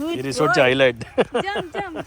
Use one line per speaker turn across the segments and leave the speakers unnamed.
Good
रिसॉर्टची highlight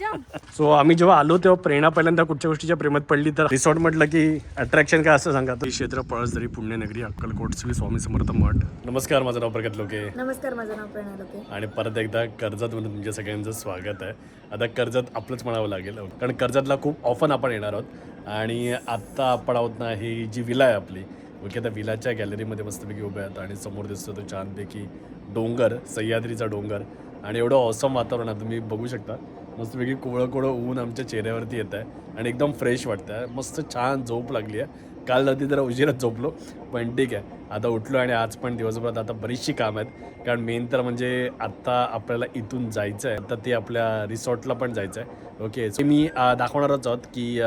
jump.
So आम्ही जेव्हा आलो तेव्हा प्रेरणा पहिल्यांदा कुठच्या गोष्टीच्या प्रेमात पडली? तर रिसॉर्ट म्हटलं की अट्रॅक्शन काय असं सांगा? तर क्षेत्र पळसदरी पुण्यनगरी अक्कलकोट श्री स्वामी समर्थ मठ. नमस्कार माझं नाव प्रगत लोके.
नमस्कार माझं नाव प्रणय लोके.
आणि परत एकदा कर्जतमध्ये तुमच्या सगळ्यांचं स्वागत आहे. आता कर्जत आपलंच म्हणावं लागेल कारण कर्जतला खूप ऑफन आपण येणार आहोत. आणि आत्ता आपण आहोत ना ही जी विला आहे आपली ओके त्या विलाच्या गॅलरीमध्ये मस्तपैकी उभे आहेत. आणि समोर दिसतो तो छानपैकी डोंगर सह्याद्रीचा डोंगर. आणि एवढं ऑसम वातावरण आहे तुम्ही बघू शकता. मस्तपैकी कोवळं कोवळं ऊन आमच्या चेहऱ्यावरती येत आहे आणि एकदम फ्रेश वाटतं आहे मस्त छान झोप लागली आहे. काल रात्री जरा उशिरात झोपलो पण ठीक आहे. आता उठलो आणि आज पण दिवसभरात आता बरीचशी काम आहेत. कारण मेन तर म्हणजे आत्ता आपल्याला इथून जायचं आहे तर ते आपल्या रिसॉर्टला पण जायचं आहे ओके सो मी दाखवणारच आहोत की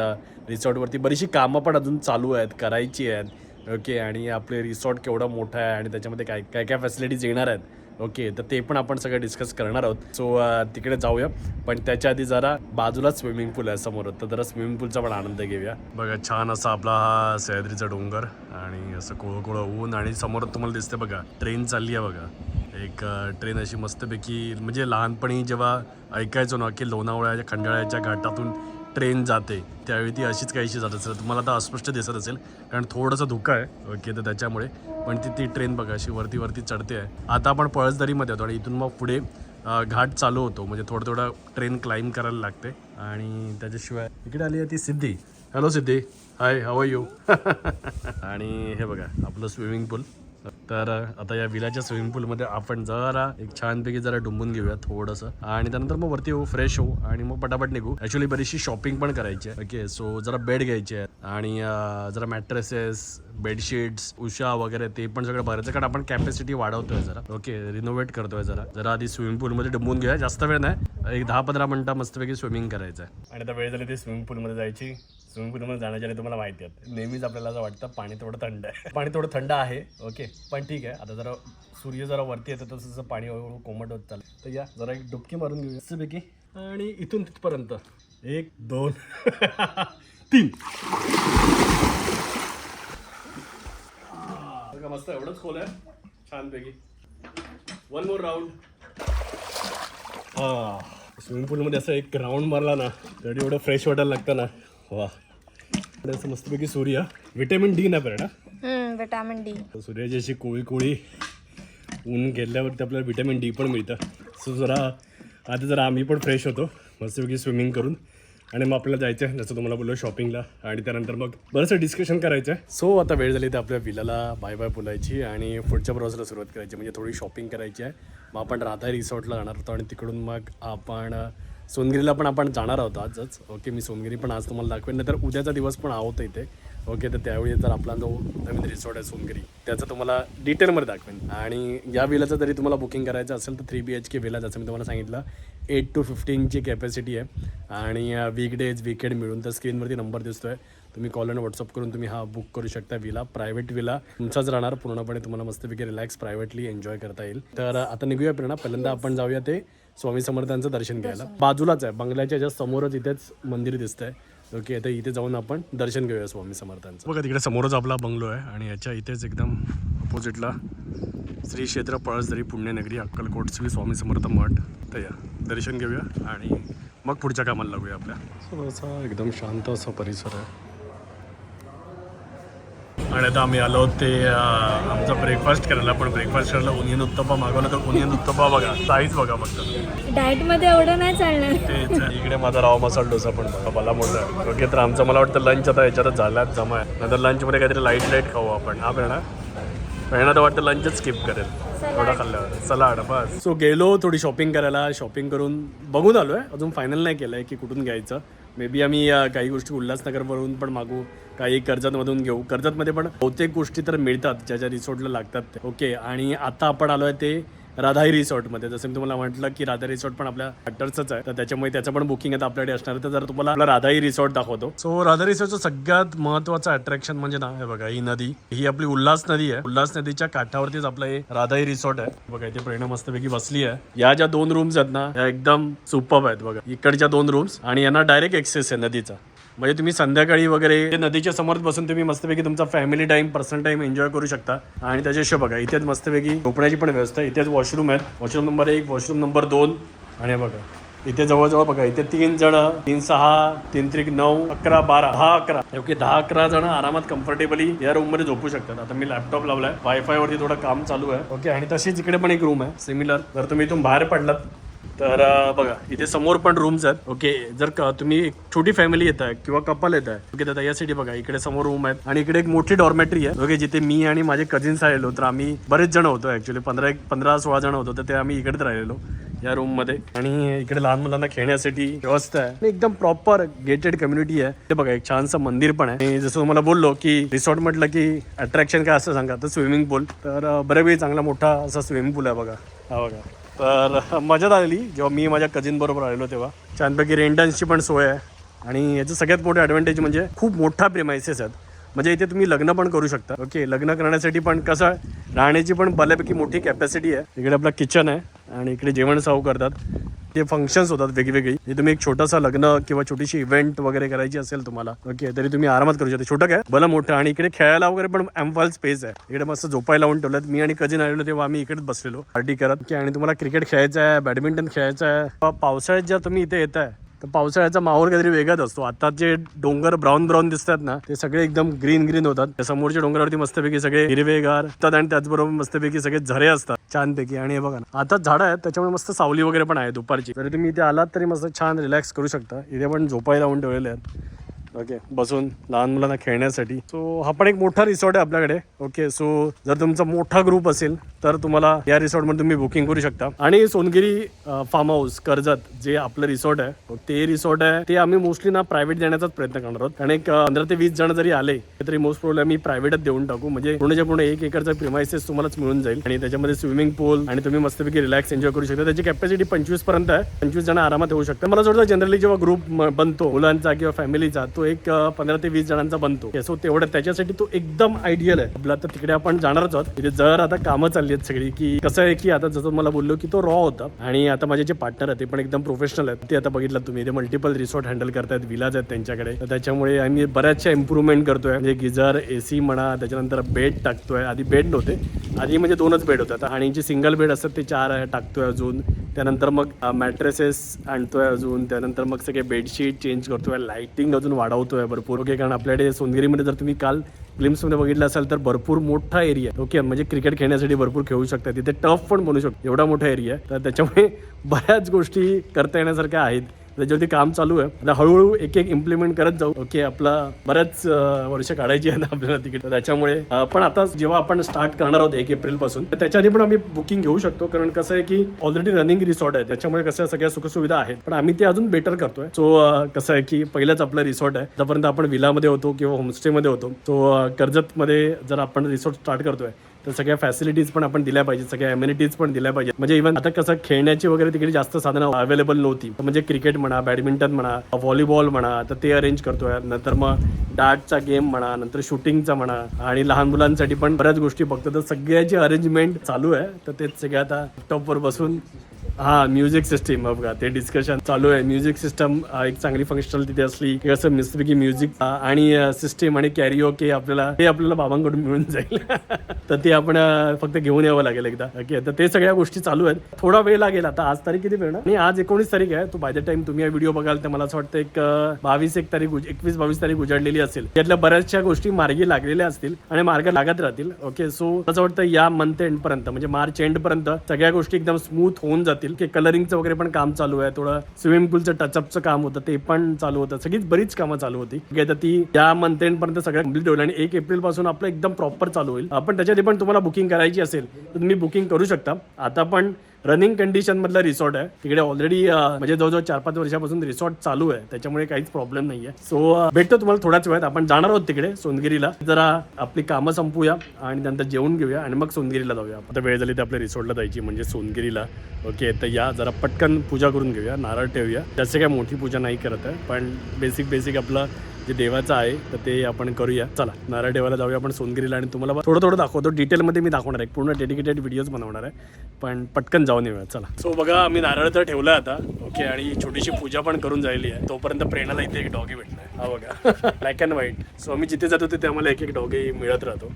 रिसॉर्टवरती बरीचशी कामं पण अजून चालू आहेत करायची आहेत. ओके आणि आपले रिसॉर्ट केवढा मोठा आहे आणि त्याच्यामध्ये काय काय काय फॅसिलिटीज येणार आहेत. ओके तर ते पण आपण सगळं डिस्कस करणार आहोत. सो तिकडे जाऊया. पण त्याच्या आधी जरा बाजूला स्विमिंग पूल आहे समोर. तर जरा स्विमिंग पूलचा पण आनंद घेऊया. बघा छान असा आपला हा सह्याद्रीचा डोंगर आणि असं कोळं कोळं ऊन आणि समोर तुम्हाला दिसते बघा ट्रेन चालली आहे बघा. एक ट्रेन अशी मस्तपैकी म्हणजे लहानपणी जेव्हा ऐकायचो ना की लोणावळ्याच्या खंडाळ्याच्या घाटातून ट्रेन जाते त्यावेळी ती अशीच काहीशी जात असेल तुम्हाला आता अस्पष्ट दिसत असेल कारण थोडंसं धुका आहे. ओके तर त्याच्यामुळे पण ती ती ट्रेन बघा अशी वरती वरती चढते आहे. आता आपण पळसदरीमध्ये होतो आणि इथून मग पुढे घाट चालू होतो. म्हणजे थोडं थोडं ट्रेन क्लाइंब करायला लागते. आणि त्याच्याशिवाय इकडे आली आहे ती सिद्धी. हॅलो सिद्धी. हाय हवा यू आणि हे बघा आपलं स्विमिंग पूल. तर आता या विलाच्या स्विमिंग पूलमध्ये आपण जरा एक छानपैकी जरा डुंबून घेऊया थोडंसं. आणि त्यानंतर मग वरती येऊ फ्रेश होऊ आणि मग पटापट निघू. ॲक्च्युली बरीचशी शॉपिंग पण करायची आहे. ओके सो जरा बेड घ्यायचे आहेत आणि जरा मॅट्रेसेस बेडशीट्स उषा वगैरे ते पण सगळं भरायचं कारण आपण कॅपॅसिटी वाढवतोय जरा. ओके रिनोव्हेट करतोय जरा. जरा आधी स्विमिंग पूलमध्ये डुंबून घेऊया. जास्त वेळ नाही. एक दहा पंधरा मिनिटं मस्तपैकी स्विमिंग करायचं आहे. आणि आता वेळ झाली ती स्विमिंग पूलमध्ये जायची. स्विमिंग पूलमध्ये जाण्याच्या आधी तुम्हाला माहिती आहे. नेहमीच आपल्याला असं वाटतं पाणी थोडं थंड आहे. पाणी थोडं थंड आहे ओके पण ठीक आहे आता जरा सूर्य जरा वरती येतं तसं तसं पाणी हळूहळू कोमट होत चालेल तर या जरा एक डुबकी मारून घेऊया. मस्तपैकी. आणि इथून तिथपर्यंत. एक दोन तीन. मस्त एवढंच खोल आहे. छानपैकी. वन मोर राऊंड हा. स्विमिंग पूलमध्ये असं एक राऊंड मारला ना तरी एवढं फ्रेश वाटायला लागतं ना. वा. मस्तपैकी सूर्य विटॅमिन डी ना ना?
विटॅमिन डी
सूर्याची अशी कोळी कोळी ऊन गेल्यावरती आपल्याला विटॅमिन डी पण मिळतं. सो जरा आधी जरा आम्ही पण फ्रेश होतो मस्तपैकी स्विमिंग करून. आणि मग आपल्याला जायचं आहे जसं तुम्हाला बोललो शॉपिंगला आणि त्यानंतर मग बरंचसं डिस्कशन करायचं आहे सो आता वेळ झाली तर आपल्या विलाला बाय बाय बोलायची आणि पुढच्या प्रवासाला सुरुवात करायची. म्हणजे थोडी शॉपिंग करायची आहे. मग आपण राधा रिसॉर्टला जाणार होतो आणि तिकडून मग आपण सोनगिरीला पण आपण जाणार आहोत आजच. ओके मी सोनगिरी पण आज तुम्हाला दाखवेन. नाही तर उद्याचा दिवस पण आहोत इथे. ओके तर त्यावेळी तर आपला जो नवीन रिसॉर्ट आहे सोनगिरी त्याचं तुम्हाला डिटेलमध्ये दाखवेन. आणि या विलाचं जरी तुम्हाला बुकिंग करायचं असेल तर three B H K villa जसं मी तुम्हाला सांगितलं एट टू फिफ्टीनची कॅपॅसिटी आहे. आणि वीकडेज वीकेंड मिळून तर स्क्रीनवरती नंबर दिसतो आहे तुम्ही कॉल आणि व्हॉट्सअप करून तुम्ही हा बुक करू शकता विला प्रायव्हेट विला तुमचाच राहणार पूर्णपणे तुम्हाला मस्तपैकी रिलॅक्स प्रायव्हेटली एन्जॉय करता येईल. तर आता निघूया प्रेरणा पहिल्यांदा आपण जाऊया ते स्वामी समर्थांचं दर्शन घ्यायला. बाजूलाच आहे. बंगल्याच्या ज्या समोरच इथेच मंदिर दिसतंय. ओके तर इथे जाऊन आपण दर्शन घेऊया स्वामी समर्थांचं. बघा तिकडे समोरच आपला बंगलो आहे आणि याच्या इथेच एकदम अपोजिटला श्री क्षेत्र पळसदरी पुण्यनगरी अक्कलकोट श्री स्वामी समर्थ मठ. तर या दर्शन घेऊया आणि मग पुढच्या कामाला लागूया आपल्या. असा एकदम शांत असा परिसर आहे. आणि आता आम्ही आलो ते आमचा ब्रेकफास्ट करायला पण ब्रेकफास्ट करायला ओनियन उत्तप्पा मागवला तर ओनियन उत्तप्पा बघा साईज बघा फक्त.
डाएटमध्ये एवढं नाही चालणार.
इकडे माझा राव मसाला डोसा पण मला मोठा ओके तर आमचं मला वाटतं लंच आता याच्यातच झाल्यात जमा आहे. नंतर लंचमध्ये काहीतरी लाइट लाइट खाऊ आपण. हा प्रेरणा प्रेरणा तर वाटतं लंचच स्किप करेल. थोडा खाल्ल्यावर. सलाड बस. सो गेलो थोडी शॉपिंग करायला शॉपिंग करून बघून आलो आहे अजून फायनल नाही केलं आहे की कुठून घ्यायचं. मे बी आम्ही काही गोष्टी उल्हासनगरवरून पण मागू. काही कर्जतमधून घेऊ. कर्जतमध्ये पण बहुतेक गोष्टी तर मिळतात ज्या ज्या रिसॉर्टला लागतात ते. ओके आणि आता आपण आलो आहे ते राधाई रिसॉर्टमध्ये. जसं मी तुम्हाला म्हटलं की राधा रिसॉर्ट पण आपल्या अट्टरचंच आहे. तर त्याच्यामुळे त्याचं पण बुकिंग आता आपल्याकडे असणार तर जर तुम्हाला आपला राधाई रिसॉर्ट दाखवतो. सो राधा रिसॉर्टचं सगळ्यात महत्वाचं अट्रॅक्शन म्हणजे ना हे बघा ही नदी. ही आपली उल्हास नदी आहे. उल्हास नदीच्या काठावरतीच आपलं हे राधाई रिसॉर्ट आहे. बघा इथे प्रेरणा मस्तपैकी बसली आहे. या ज्या दोन रूम्स आहेत ना या एकदम सुपर आहेत बघा. इकडच्या दोन रूम्स आणि यांना डायरेक्ट एक्सेस आहे नदीचा. म्हणजे तुम्ही संध्याकाळी वगैरे नदीच्या समोर बसून तुम्ही मस्तपैकी तुमचा family time personal time enjoy करू शकता. आणि त्याच्याशिवाय बघा इथेच मस्तपैकी झोपण्याची पण व्यवस्था इथेच वॉशरूम आहेत. वॉशरूम नंबर एक वॉशरूम नंबर दोन. आणि बघा इथे जवळजवळ बघा इथे तीन जण तीन सहा तीन त्रिक नऊ अकरा बारा दहा अकरा. ओके दहा अकरा जण आरामात कम्फर्टेबली या रूममध्ये झोपू शकतात. आता मी लॅपटॉप लावलाय. वायफाय वरती थोडं काम चालू आहे. ओके आणि तशीच इकडे पण एक रूम आहे सिमिलर जर तुम्ही इथून बाहेर पडलात तर बघा इथे समोर पण रूम्स आहेत. ओके जर का तुम्ही एक छोटी फॅमिली येत आहे किंवा कपल येत आहे ओके दादा यासाठी बघा इकडे समोर रूम आहेत आणि इकडे एक मोठी डॉर्मेटरी आहे. ओके जिथे मी आणि माझे कझिन्स राहिलो तर आम्ही बरेच जण होतो ऍक्च्युली पंधरा एक पंधरा सोळा जण होतो तर ते आम्ही इकडेच राहिलेलो या रूममध्ये. आणि इकडे लहान मुलांना खेळण्यासाठी व्यवस्था आहे. एकदम प्रॉपर गेटेड कम्युनिटी आहे. ते बघा एक छानसं मंदिर पण आहे. आणि जसं तुम्हाला बोललो की रिसॉर्ट म्हटलं की अट्रॅक्शन काय असं सांगा तर स्विमिंग पूल तर बऱ्यापैकी चांगला मोठा असा स्विमिंग पूल आहे बघा. हा बघा. तर मजा आलेली. जेव्हा मी माझ्या कझिनबरोबर आलेलो तेव्हा. छानपैकी रेंटन्सची पण सोय आहे. आणि याचं सगळ्यात मोठं ॲडव्हान्टेज म्हणजे खूप मोठा प्रेमायसेस आहेत. म्हणजे इथे तुम्ही लग्न पण करू शकता. ओके लग्न करण्यासाठी पण कसं आहे राहण्याची पण बऱ्यापैकी मोठी कॅपॅसिटी आहे. इकडे आपलं किचन आहे आणि इकडे जेवण साव करतात. ते फंक्शन्स होतात वेगवेगळी. जे तुम्ही एक छोटासा लग्न किंवा छोटीशी इव्हेंट वगैरे करायची असेल तुम्हाला ओके तरी तुम्ही आरामात करू शकता. छोटं काय? भलं मोठं. आणि इकडे खेळायला वगैरे पण एम्फाल स्पेस आहे. इकडे मस्त झोपायला लावून ठेवलं मी आणि कजिन आलेलो तेव्हा आम्ही इकडेच बसलेलो. पार्टी करत. की आणि तुम्हाला क्रिकेट खेळायचं आहे बॅडमिंटन खेळायचं आहे. पावसाळ्यात जर तुम्ही इथे येत आहे तर पावसाळ्याचा माहोल काहीतरी वेगळाच असतो. आता जे डोंगर ब्राऊन ब्राऊन दिसतात ना ते सगळे एकदम ग्रीन ग्रीन होतात. त्या समोरच्या डोंगरावरती मस्तपैकी सगळे हिरवेगार होतात आणि त्याचबरोबर मस्तपैकी सगळे झरे असतात. छानपैकी. आणि हे बघा ना आता झाडं आहेत त्याच्यामुळे मस्त सावली वगैरे पण आहे दुपारची. तरी तुम्ही इथे आलात तरी मस्त छान रिलॅक्स करू शकता. इथे पण झोपायला लावून ठेवलेले आहेत. ओके. बसून लहान मुलांना खेळण्यासाठी. सो हा पण एक मोठा रिसॉर्ट आहे आपल्याकडे. ओके सो जर तुमचा मोठा ग्रुप असेल तर तुम्हाला या रिसॉर्टमध्ये तुम्ही बुकिंग करू शकता. आणि सोनगिरी फार्म हाऊस कर्जत जे आपलं रिसॉर्ट आहे ते रिसॉर्ट आहे. ते आम्ही मोस्टली ना प्रायव्हेट देण्याचाच प्रयत्न करणार आहोत. कारण एक पंधरा ते वीस जण जरी आले तरी मोस्ट प्रॉब्लेम आम्ही प्रायव्हेटच देऊन टाकू. म्हणजे पूर्णच्या पूर्ण एक एकरचा प्रिमायसेस तुम्हालाच मिळून जाईल. आणि त्याच्यामध्ये स्विमिंग पूल आणि तुम्ही मस्तपैकी रिलॅक्स एन्जॉय करू शकता. त्याची कॅपॅसिटी पंचवीसपर्यंत आहे. पंचवीस जण आरामात होऊ शकतात मला असं जनरली जेव्हा ग्रुप बनतो मुलांचा किंवा फॅमिलीचा तो तो एक पंधरा ते वीस जणांचा बनतो. सो तेवढं त्याच्यासाठी तो एकदम आयडियल आहे. आपला तर तिकडे आपण जाणारच आहोत. तिथे जर आता कामं चालली आहेत सगळी की कसं आहे की आता जसं मला बोललो की तो रॉ होता. आणि आता माझे जे पार्टनर आहेत ते पण एकदम प्रोफेशनल आहेत. ते आता बघितलं तुम्ही ते मल्टिपल रिसॉर्ट हँडल करतायत विलाज आहेत त्यांच्याकडे. तर त्याच्यामुळे आम्ही बऱ्याचशा इम्प्रूव्हमेंट करतोय. म्हणजे गिझर एसी म्हणा त्याच्यानंतर बेड टाकतोय. आधी बेड नव्हते. आधी म्हणजे दोनच बेड होतात आणि जे सिंगल बेड असतात ते चार टाकतोय अजून. त्यानंतर मग मॅट्रेसेस आणतोय अजून. त्यानंतर मग सगळे बेडशीट चेंज करतोय. लायटिंग अजून वाढवतोय भरपूर. ओके कारण आपल्याकडे सोनगिरीमध्ये जर तुम्ही काल फिल्म्समध्ये बघितलं असाल तर भरपूर मोठा एरिया ओके म्हणजे क्रिकेट खेळण्यासाठी भरपूर खेळू शकता. तिथे टफ पण बनू शकतो. एवढा मोठा एरिया तर त्याच्यामुळे बऱ्याच गोष्टी करता येण्यासारख्या आहेत. त्याच्यावरती काम चालू आहे. आता हळूहळू एक एक इम्प्लिमेंट करत जाऊ. ओके आपला बऱ्याच वर्ष काढायची आहे ना आपल्याला तिकीट. त्याच्यामुळे पण आता जेव्हा आपण स्टार्ट करणार आहोत एक एप्रिलपासून तर पण आम्ही बुकिंग घेऊ शकतो. कारण कसं आहे की ऑलरेडी रनिंग रिसॉर्ट आहे. त्याच्यामुळे कसं आहे, सगळ्या सुखसुविधा आहेत. पण आम्ही ते अजून बेटर करतोय. सो कसं आहे की पहिलाच आपलं रिसॉर्ट आहे. जोपर्यंत आपण विलामध्ये होतो किंवा होमस्टेमध्ये होतो तो कर्जतमध्ये जर आपण रिसॉर्ट स्टार्ट करतोय तर सगळ्या फॅसिलिटीज पण आपण दिल्या पाहिजेत सगळ्या एम्युनिटीज पण दिल्या पाहिजेत. म्हणजे इव्हन आता कसं खेळण्याची वगैरे तिकडे जास्त साधनं अवेलेबल नव्हती. म्हणजे क्रिकेट म्हणा बॅडमिंटन म्हणा व्हॉलीबॉल म्हणा तर ते अरेंज करतोय नंतर मग डार्टचा गेम म्हणा नंतर शूटिंगचा म्हणा आणि लहान मुलांसाठी पण बऱ्याच गोष्टी बघतो तर सगळ्याची अरेंजमेंट चालू आहे. तर तेच सगळे आता टॉपवर बसून हा म्युझिक सिस्टीम बघा ते डिस्कशन चालू आहे. म्युझिक सिस्टम एक चांगली फंक्शनल तिथे असली की असं मिसपैकी म्युझिक आणि सिस्टीम आणि कॅरिओ के आपल्याला ते आपल्याला बाबांकडून मिळून जाईल. तर ते आपण फक्त घेऊन यावं लागेल एकदा. ओके तर ते सगळ्या गोष्टी चालू आहेत. थोडा वेळ लागेल आता. आज तारीख किती वेळ आणि आज एकोणीस तारीख आहे. तो बाय द टाइम तुम्ही हा व्हिडिओ बघाल तर मला असं वाटतं एक बावीस एक तारीख एकवीस बावीस तारीख उजाडलेली असेल. त्यातल्या बऱ्याचशा गोष्टी मार्गी लागलेल्या असतील आणि मार्ग लागत राहतील. ओके सो असं वाटतं या मंथ एंड पर्यंत म्हणजे मार्च एंड पर्यंत सगळ्या गोष्टी एकदम स्मूथ होऊन जातील. की कलरिंगचं वगैरे पण काम चालू आहे थोडं स्विमिंग पूलचं टचअपचं काम होतं ते पण चालू होतं. सगळीच बरीच कामं चालू होती. ओके तर ती या मंथ एंड पर्यंत सगळं कंप्लीट होईल आणि एक एप्रिलपासून आपलं एकदम प्रॉपर चालू होईल. आपण त्याच्याआधी पण तुम्हाला बुकिंग करायची असेल तर तुम्ही बुकिंग करू शकता. आता पण रनिंग कंडिशन मधला रिसॉर्ट आहे. तिकडे ऑलरेडी म्हणजे जवळजवळ चार पाच वर्षापासून रिसॉर्ट चालू आहे. त्याच्यामुळे काहीच प्रॉब्लेम नाही आहे सो भेटतो तुम्हाला थोड्याच वेळात. आपण जाणार आहोत तिकडे सोनगिरीला. जरा आपली कामं संपूया आणि नंतर जेवून घेऊया आणि मग सोनगिरीला जाऊया. आता वेळ झाली तर आपल्या रिसॉर्टला जायची म्हणजे सोनगिरीला. ओके तर या जरा पटकन पूजा करून घेऊया नारळ ठेवूया. जसं काय मोठी पूजा नाही करत आहे पण बेसिक बेसिक आपलं जे देवाचं आहे तर ते आपण करूया. चला नारळ देवाला जाऊया आपण सोनगिरीला आणि तुम्हाला थोडं थोडं दाखवतो. डिटेलमध्ये मी दाखवणार आहे. पूर्ण डेडिकेटेड व्हिडिओज बनवणार आहे. पण पटकन जाऊन येऊया. चला. सो बघा आम्ही नारळ तर ठेवलं आता. ओके आणि छोटीशी पूजा पण करून जायली आहे. तोपर्यंत प्रेरणाला इथे एक डॉगी भेटलाय हा बघा. ब्लॅक अँड व्हाईट सो आम्ही जिथे जातो तिथे आम्हाला एक एक डॉगी मिळत राहतो.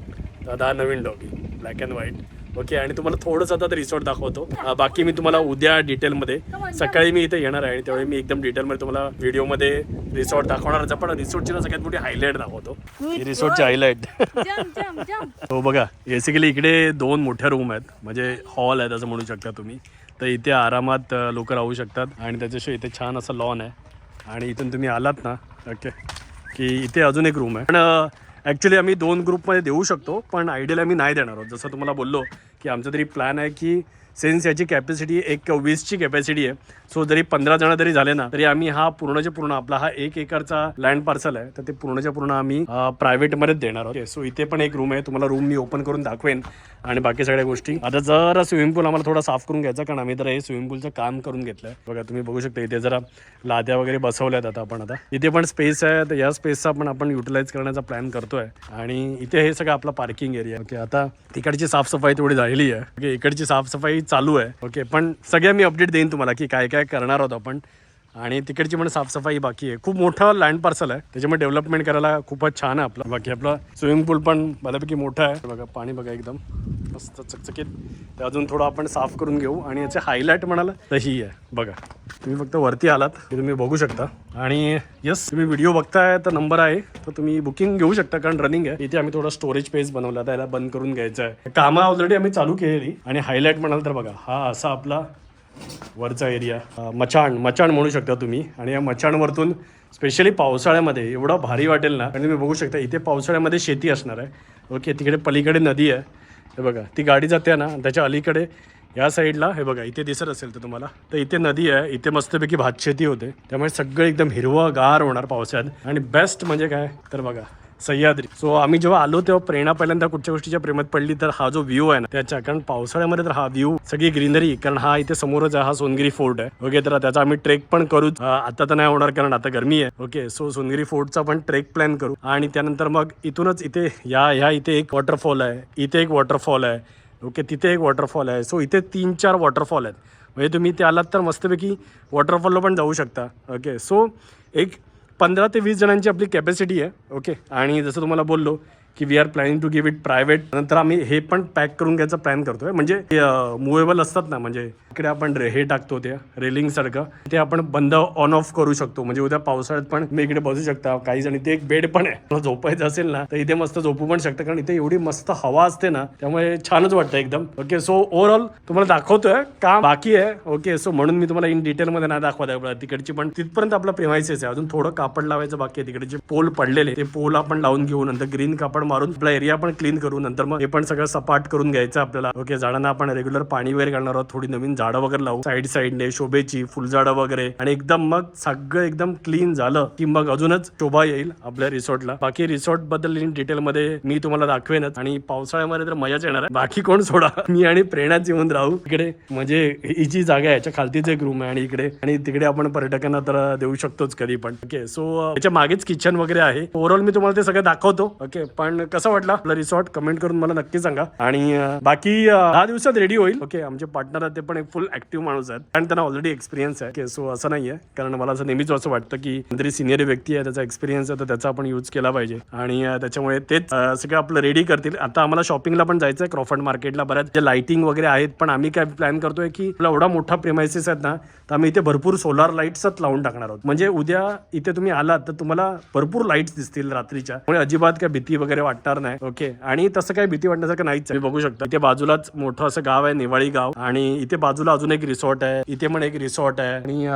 आता हा नवीन doggy black and white okay आणि तुम्हाला थोडंसं आता रिसॉर्ट दाखवतो. बाकी मी तुम्हाला उद्या डिटेलमध्ये सकाळी मी इथे येणार आहे आणि त्यावेळी मी एकदम डिटेलमध्ये तुम्हाला व्हिडिओमध्ये रिसॉर्ट दाखवणारच आहे. पण रिसॉर्टची ना सगळ्यात मोठी हायलाईट दाखवतो. ही रिसॉर्टची हायलाईट हो बघा बेसिकली इकडे दोन मोठ्या रूम आहेत. म्हणजे हॉल आहेत असं म्हणू शकता तुम्ही. तर इथे आरामात लोक राहू शकतात. आणि त्याच्याशिवाय इथे छान असं लॉन आहे. आणि इथून तुम्ही आलात ना ओके की इथे अजून एक रूम आहे. पण ॲक्च्युली आम्ही दोन ग्रुपमध्ये देऊ शकतो पण आयडियल आम्ही नाही देणार आहोत. जसं तुम्हाला बोललो की आमचा तरी प्लॅन आहे की सेन्स याची कॅपॅसिटी एक वीसची कॅपॅसिटी आहे सो जरी पंधरा जण जरी झाले ना तरी आम्ही हा पूर्णच्या पूर्ण आपला हा एक एकरचा लँड पार्सल आहे तर ते पूर्णच्या पूर्ण आम्ही प्रायव्हेटमध्येच देणार आहोत. सो इथे पण एक रूम आहे तुम्हाला रूम मी ओपन करून दाखवेन. आणि बाकी सगळ्या गोष्टी. आता जरा स्विमिंग पूल आम्हाला थोडा साफ करून घ्यायचा कारण आम्ही तर हे स्विमिंग पूलचं काम करून घेतलं आहे बघा तुम्ही बघू शकता इथे जरा लाद्या वगैरे बसवल्यात आता आपण आता. इथे पण स्पेस आहे तर या स्पेसचा पण आपण युटिलाइज करण्याचा प्लॅन करतोय. आणि इथे हे सगळं आपला पार्किंग एरिया ओके आता तिकडची साफसफाई थोडी झालेली आहे. ओके इकडची साफसफाई चालू आहे. ओके पण सगळ्या मी अपडेट देईन तुम्हाला की काय काय करणार आहोत आपण. आणि तिकडची पण साफसफाई बाकी आहे. खूप मोठं लँड पार्सल आहे. त्याच्यामुळे डेव्हलपमेंट करायला खूपच छान आहे आपलं. बाकी आपलं स्विमिंग पूल पण बऱ्यापैकी मोठं आहे. बघा पाणी बघा एकदम. मस्त चकचकीत. ते अजून थोडं आपण साफ करून घेऊ. आणि याचे हायलाईट म्हणाल तर ही आहे. बघा तुम्ही फक्त वरती आलात की तुम्ही बघू शकता. आणि यस तुम्ही व्हिडिओ बघताय तर नंबर आहे तर तुम्ही बुकिंग घेऊ शकता कारण रनिंग आहे. इथे आम्ही थोडा स्टोरेज पेज बनवला त्याला बंद करून घ्यायचं आहे. कामं ऑलरेडी आम्ही चालू केलेली. आणि हायलाईट म्हणाल तर बघा हा असा आपला वरचा एरिया मचाण मचाण म्हणू शकता तुम्ही. आणि या मचाणवरतून स्पेशली पावसाळ्यामध्ये एवढं भारी वाटेल ना. आणि तुम्ही बघू शकता इथे पावसाळ्यामध्ये शेती असणार आहे. ओके तिकडे पलीकडे नदी आहे. हे बघा ती गाडी जाते ना त्याच्या अलीकडे या साईडला हे बघा इथे दिसत असेल तर तुम्हाला. तर इथे नदी आहे इथे मस्तपैकी भातशेती होते. त्यामुळे सगळं एकदम हिरवं गार होणार पावसाळ्यात आणि बेस्ट म्हणजे काय? तर बघा सह्याद्री. सो आम्ही जेव्हा आलो तेव्हा प्रेरणा पहिल्यांदा कुठच्या गोष्टीच्या प्रेमात पडली तर हा जो व्ह्यू आहे ना त्याच्या कारण पावसाळ्यामध्ये तर हा व्ह्यू सगळी ग्रीनरी कारण हा इथे समोरच आहे हा सोनगिरी फोर्ट आहे. ओके तर त्याचा आम्ही ट्रेक पण करू. आता तर नाही होणार कारण आता गरमी आहे. ओके सो सोनगिरी फोर्टचा पण ट्रेक प्लॅन करू. आणि त्यानंतर मग इथूनच इथे या ह्या इथे एक वॉटरफॉल आहे. इथे एक वॉटरफॉल आहे. ओके तिथे एक वॉटरफॉल आहे. सो इथे तीन चार वॉटरफॉल आहेत. म्हणजे तुम्ही इथे आलात तर मस्तपैकी वॉटरफॉलला पण जाऊ शकता. ओके सो एक पंधरा ते वीस जणांची आपली कॅपॅसिटी आहे ओके आणि जसं तुम्हाला बोललो की we are planning to give it private नंतर आम्ही हे पण पॅक करून घ्यायचा प्लॅन करतोय. म्हणजे मुवेबल असतात ना म्हणजे इकडे आपण हे टाकतो त्या रेलिंग सारखं. ते आपण बंद ऑन ऑफ करू शकतो. म्हणजे उद्या पावसाळ्यात पण मी इकडे बसू शकता. काही जण इथे एक बेड पण आहे. झोपायचं असेल ना तर इथे मस्त झोपू पण शकतं. कारण इथे एवढी मस्त हवा असते ना त्यामुळे छानच वाटतं एकदम. ओके सो ओव्हरऑल तुम्हाला दाखवतोय काम बाकी आहे. ओके सो म्हणून मी तुम्हाला इन डिटेलमध्ये नाही दाखवत आहे. तिकडची पण तिथपर्यंत आपला प्रेमायसेस आहे. अजून थोडं कापड लावायचं बाकी आहे. तिकडे जे पोल पडलेले ते पोल आपण लावून घेऊ. नंतर ग्रीन कापड मारून आपला एरिया पण क्लीन करू नंतर मग हे पण सगळं सपाट करून घ्यायचं आपल्याला. ओके झाडांना आपण रेग्युलर पाणी वगैरे घालणार आहोत थोडी नवीन झाडं वगैरे लावू. साईड साईडने शोभेची फुलझाडं वगैरे. आणि एकदम मग सगळं एकदम क्लीन झालं की मग अजूनच शोभा येईल आपल्या रिसॉर्टला बाकी रिसॉर्टबद्दल इन डिटेल मध्ये मी तुम्हाला दाखवेनच. आणि पावसाळ्यामध्ये तर मजाच येणार आहे. बाकी कोण सोडा. मी आणि प्रेरणाच येऊन राहू. इकडे म्हणजे ही जी जागा आहे याच्या खालतीच एक रूम आहे आणि इकडे. आणि तिकडे आपण पर्यटकांना तर देऊ शकतोच कधी पण. ओके सो याच्या मागेच किचन वगैरे आहे. ओव्हरऑल मी तुम्हाला ते सगळं दाखवतो. ओके पण कसं वाटलं? आपलं रिसॉर्ट कमेंट करून मला नक्की सांगा. आणि बाकी दहा दिवसात रेडी होईल. ओके आमचे पार्टनर आहेत ते पण एक फुल ऍक्टिव्ह माणूस आहेत. आणि त्यांना ऑलरेडी एक्सपिरियन्स आहे. सो असं नाहीये. कारण मला असं नेहमीच असं वाटतं की तरी सिनियर व्यक्ती आहे त्याचा एक्सपिरियन्स आहे तर त्याचा आपण यूज केला पाहिजे. आणि त्याच्यामुळे तेच सगळं आपलं रेडी करतील. आता आम्हाला शॉपिंगला पण जायचं आहे क्रॉफर्ड मार्केटला बऱ्याच जे लाइटिंग वगैरे आहेत पण आम्ही काय प्लॅन करतोय की आपला एवढा मोठा प्रेमायसेस आहेत ना तर आम्ही इथे भरपूर सोलार लाईट्सच लावून टाकणार आहोत. म्हणजे उद्या इथे तुम्ही आलात तर तुम्हाला भरपूर लाईट्स दिसतील रात्रीच्या. त्यामुळे अजिबात काय भीती वगैरे वाटणार नाही. ओके आणि तसं काही भीती वाटण्यासारखं नाहीच आहे. तुम्ही बघू शकता. इथे बाजूलाच मोठं असं गाव आहे निवाळी गाव. आणि इथे बाजूला अजून एक रिसॉर्ट आहे. इथे पण एक रिसॉर्ट आहे. आणि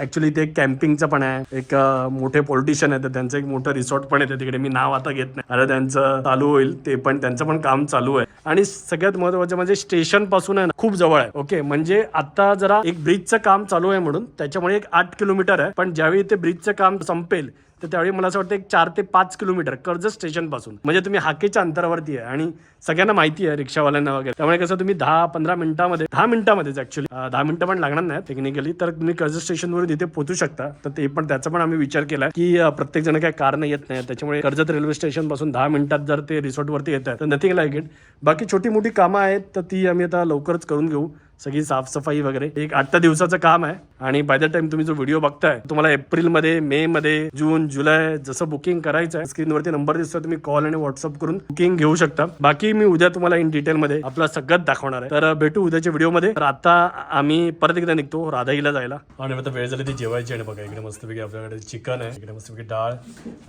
ऍक्च्युली इथे एक कॅम्पिंगचं पण आहे. एक मोठे पॉलिटिशियन आहे तर त्यांचं एक मोठं रिसॉर्ट पण येते तिकडे. मी नाव आता घेत नाही. आता त्यांचं चालू होईल ते पण. त्यांचं पण काम चालू आहे. आणि सगळ्यात महत्वाचं म्हणजे स्टेशनपासून आहे ना खूप जवळ आहे. ओके म्हणजे आता जरा एक ब्रिजचं काम चालू आहे म्हणून. त्याच्यामुळे एक आठ किलोमीटर आहे. पण ज्यावेळी ते ब्रिजचं काम संपेल तर त्यावेळी मला असं वाटतं एक चार ते पाच किलोमीटर कर्जत स्टेशनपासून. म्हणजे तुम्ही हाकेच्या अंतरावरती आहे आणि सगळ्यांना माहिती आहे रिक्षावाल्यांना वगैरे. त्यामुळे कसं तुम्ही दहा पंधरा मिनिटामध्ये दहा मिनिटामध्येच ऍक्च्युली दहा मिनिटं पण लागणार नाही टेक्निकली तर तुम्ही कर्जत स्टेशनवरून तिथे पोहोचू शकता. तर ते पण त्याचा पण आम्ही विचार केला की प्रत्येक जण काय कारण येत नाही. त्याच्यामुळे कर्जत रेल्वे स्टेशनपासून दहा मिनिटात जर ते रिसॉर्टवरती येत आहे तर नथिंग लाईक इट बाकी छोटी मोठी कामं आहेत तर ती आम्ही आता लवकरच करून घेऊ. सगळी साफसफाई वगैरे. एक आठ दिवसाचं काम आहे आणि बाय द टाइम तुम्ही जो व्हिडिओ बघताय तुम्हाला एप्रिलमध्ये मे मध्ये जून जुलै जसं बुकिंग करायचं आहे स्क्रीनवरती नंबर दिसतो तुम्ही कॉल आणि व्हॉट्सअप करून बुकिंग घेऊ शकता. बाकी मी उद्या तुम्हाला इन डिटेलमध्ये आपलं सगळं दाखवणार आहे. तर भेटू उद्याच्या व्हिडिओमध्ये तर आता आम्ही परत एकदा निघतो राधाईला जायला. आणि आता वेळ झाली ती जेवायची आणि बघा इकडे मस्तपैकी आपल्याकडे चिकन आहे. इकडे मस्तपैकी डाळ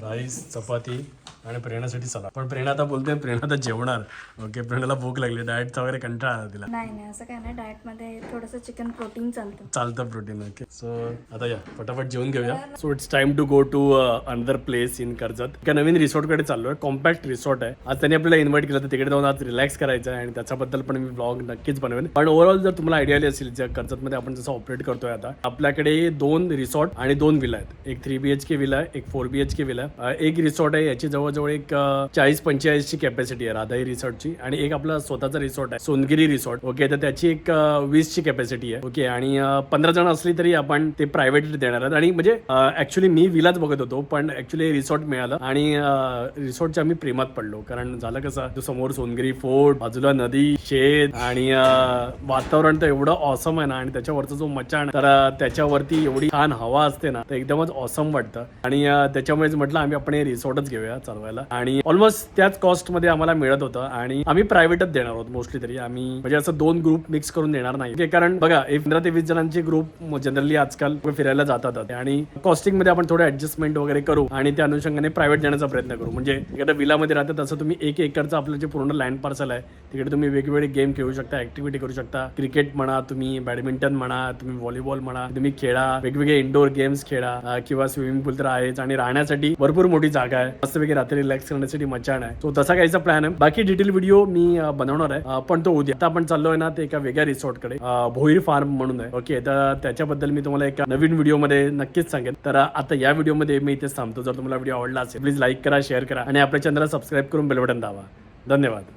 राईस चपाती आणि प्रेरणासाठी सला पण प्रेरणा आता बोलते प्रेरणा आता जेवणार. ओके प्रेरणाला भूक लागली डाएटचा वगैरे कंटाळा आला तिला.
नाही नाही असं काय नाही. डाएट मध्ये थोडंसं चिकन प्रोटीन चालतं.
चालतं प्रोटीन ओके सो आता या फटाफट जेवून घेऊया. So it's time to go to another place in Karjat एका नवीन रिसॉर्टकडे चाललोय कॉम्पॅक्ट रिसॉर्ट आहे. आज त्यांनी आपल्याला इन्व्हाइट केलं तर तिकडे जाऊन आज रिलॅक्स करायचं आहे आणि त्याच्याबद्दल पण मी ब्लॉग नक्कीच बनवेन. पण ओव्हरऑल जर तुम्हाला आयडिया आली असेल ज्या कर्जतमध्ये आपण जसं ऑपरेट करतोय आता आपल्याकडे दोन रिसॉर्ट आणि दोन विला आहेत. एक three B H K villa आहे एक four B H K villa आहे. एक रिसॉर्ट आहे याची जवळजवळ एक चाळीस पंचेचाळीसची कॅपॅसिटी आहे राधाई रिसॉर्टची आणि एक आपला स्वतःचा रिसॉर्ट आहे सोनगिरी रिसॉर्ट ओके तर त्याची एक वीस ची कॅपॅसिटी आहे. ओके आणि पंधरा जण असली तरी आपण ते प्रायव्हेट देणार आहेत. आणि म्हणजे ऍक्च्युली मी विलाच बघत होतो पण ऍक्च्युली रिसॉर्ट मिळालं. आणि रिसॉर्टच्या आम्ही प्रेमात पडलो. कारण झालं कसं समोर सोनगिरी फोर्ट बाजूला नदी शेत आणि वातावरण तर एवढं ऑसम आहे ना आणि त्याच्यावरचा जो मचाण तर त्याच्यावरती एवढी छान हवा असते ना तर एकदमच ऑसम वाटतं. आणि त्याच्यामुळेच म्हटलं आम्ही आपण हे रिसॉर्टच घेऊया चालवायला. आणि ऑलमोस्ट त्याच कॉस्टमध्ये आम्हाला मिळत होतं. आणि आम्ही प्रायव्हेटच देणार आहोत मोस्टली तरी. आम्ही म्हणजे असं दोन ग्रुप मिक्स करून येणार नाही. कारण बघा एक पंधरा ते वीस जणांचे ग्रुप जनरली आजकाल फिरायला जातात आणि कॉस्टिंगमध्ये आपण थोडं ऍडजस्टमेंट वगैरे करू आणि त्या अनुषंगाने प्रायव्हेट जाण्याचा प्रयत्न करू. म्हणजे एखाद्या विलामध्ये राहतात तसं तुम्ही एक एकरचं आपलं जे पूर्ण लँड पार्सल आहे तिकडे तुम्ही वेगवेगळे गेम खेळू शकता ऍक्टिव्हिटी करू शकता. क्रिकेट म्हणा तुम्ही बॅडमिंटन म्हणा तुम्ही व्हॉलीबॉल म्हणा तुम्ही खेळा. वेगवेगळे इंडोर गेम्स खेळा. किंवा स्विमिंग पूल तर आहेच आणि राहण्यासाठी भरपूर मोठी जागा आहे. मस्तपैकी रात्री रिलॅक्स करण्यासाठी मचाण आहे. तो तसा काहीचा प्लॅन आहे. बाकी डिटेल व्हिडिओ मी बनवणार आहे. पण तो उद्या. आता आपण चाललोय ना ते एका वेगळ्या रिसॉर्टकडे भोईर फार्म म्हणून आहे. ओके तर त्याच्याबद्दल मी तुम्हाला एका नवीन व्हिडिओमध्ये नक्कीच सांगेन. तर आता या व्हिडिओमध्ये मी इथेच थांबतो. जर तुम्हाला व्हिडिओ आवडला असेल प्लीज लाईक करा शेअर करा आणि आपल्या चॅनलला सबस्क्राईब करून बेल बटन धन्यवाद.